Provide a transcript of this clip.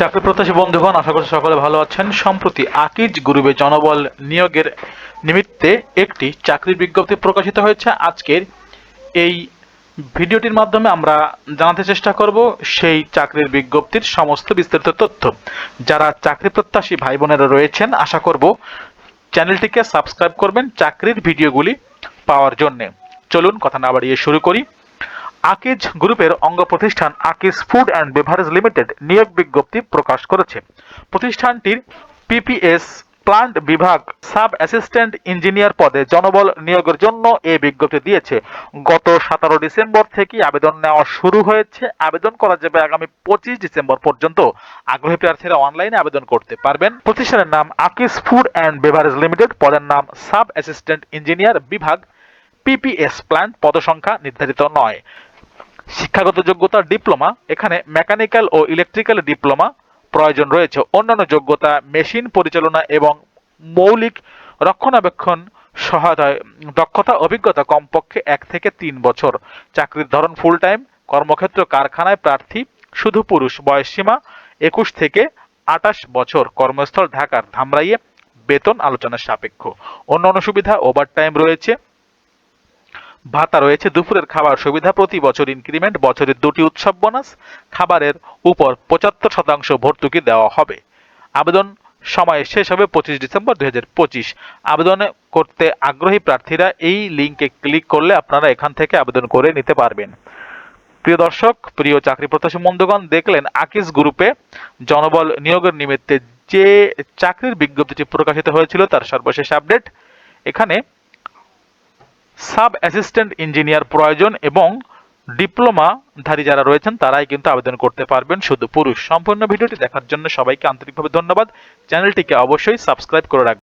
চাকরি প্রত্যাশী বন্ধুগণ, আশা করছি সকলে ভালো আছেন। সম্প্রতি আকিজ গ্রুপে জনবল নিয়োগের নিমিত্তে একটি চাকরির বিজ্ঞপ্তি প্রকাশিত হয়েছে। আজকের এই ভিডিওটির মাধ্যমে আমরা জানাতে চেষ্টা করব সেই চাকরির বিজ্ঞপ্তির সমস্ত বিস্তারিত তথ্য। যারা চাকরি প্রত্যাশী ভাই বোনেরা রয়েছেন, আশা করব চ্যানেলটিকে সাবস্ক্রাইব করবেন চাকরির ভিডিওগুলি পাওয়ার জন্যে। চলুন, কথা না বাড়িয়ে শুরু করি। আকিজ গ্রুপের অঙ্গ প্রতিষ্ঠান Akij food and beverage limited নিয়োগ বিজ্ঞপ্তি প্রকাশ করেছে। প্রতিষ্ঠানটির পিপিএস প্লান্ট বিভাগ সাব অ্যাসিস্ট্যান্ট ইঞ্জিনিয়ার পদে জনবল নিয়োগের জন্য এই বিজ্ঞপ্তি দিয়েছে। গত সতেরো ডিসেম্বর থেকে আবেদন নেওয়া শুরু হয়েছে। আবেদন করা যাবে আগামী পঁচিশ ডিসেম্বর পর্যন্ত। আগ্রহী প্রার্থীরা অনলাইনে আবেদন করতে পারবেন। প্রতিষ্ঠানের নাম Akij food and beverage limited, পদের নাম সাব অ্যাসিস্ট্যান্ট ইঞ্জিনিয়ার বিভাগ পিপিএস প্ল্যান্ট পদসংখ্যা নির্ধারিত নয়। শিক্ষাগত যোগ্যতা ডিপ্লোমা, এখানে মেকানিক্যাল ও ইলেকট্রিক্যাল ডিপ্লোমা প্রয়োজন রয়েছে। অন্যান্য যোগ্যতা মেশিন পরিচালনা এবং মৌলিক রক্ষণাবেক্ষণ সহায়তায় দক্ষতা অভিজ্ঞতা কমপক্ষে এক থেকে তিন বছর। চাকরির ধরন ফুল টাইম কর্মক্ষেত্র কারখানায় প্রার্থী, শুধু পুরুষ বয়স সীমা একুশ থেকে আটাশ বছর। কর্মস্থল ঢাকার ধামরাইয়ে বেতন আলোচনার সাপেক্ষ। অন্যান্য সুবিধা ওভারটাইম রয়েছে। ভাতা রয়েছে, দুপুরের খাবার সুবিধা, প্রতি বছর ইনক্রিমেন্ট বছরের দুটি উৎসব বোনাস খাবারের উপর পঁচাত্তর শতাংশ ভর্তুকি দেওয়া হবে। আবেদন সময় শেষ হবে পঁচিশ ডিসেম্বর দুই হাজার পঁচিশ। আবেদন করতে আগ্রহী প্রার্থীরা এই লিঙ্কে ক্লিক করলে আপনারা এখান থেকে আবেদন করে নিতে পারবেন। প্রিয় দর্শক, প্রিয় চাকরি প্রত্যাশী বন্ধুগণ, দেখলেন আকিস গ্রুপে জনবল নিয়োগের নিমিত্তে যে চাকরির বিজ্ঞপ্তিটি প্রকাশিত হয়েছিল, তার সর্বশেষ আপডেট এখানে সাব অ্যাসিস্ট্যান্ট ইঞ্জিনিয়ার প্রয়োজন এবং ডিপ্লোমাধারী যারা রয়েছেন, তারাই কিন্তু আবেদন করতে পারবেন শুধু পুরুষ। সম্পূর্ণ ভিডিওটি দেখার জন্য সবাইকে আন্তরিকভাবে ধন্যবাদ। চ্যানেলটিকে অবশ্যই সাবস্ক্রাইব করে রাখবেন।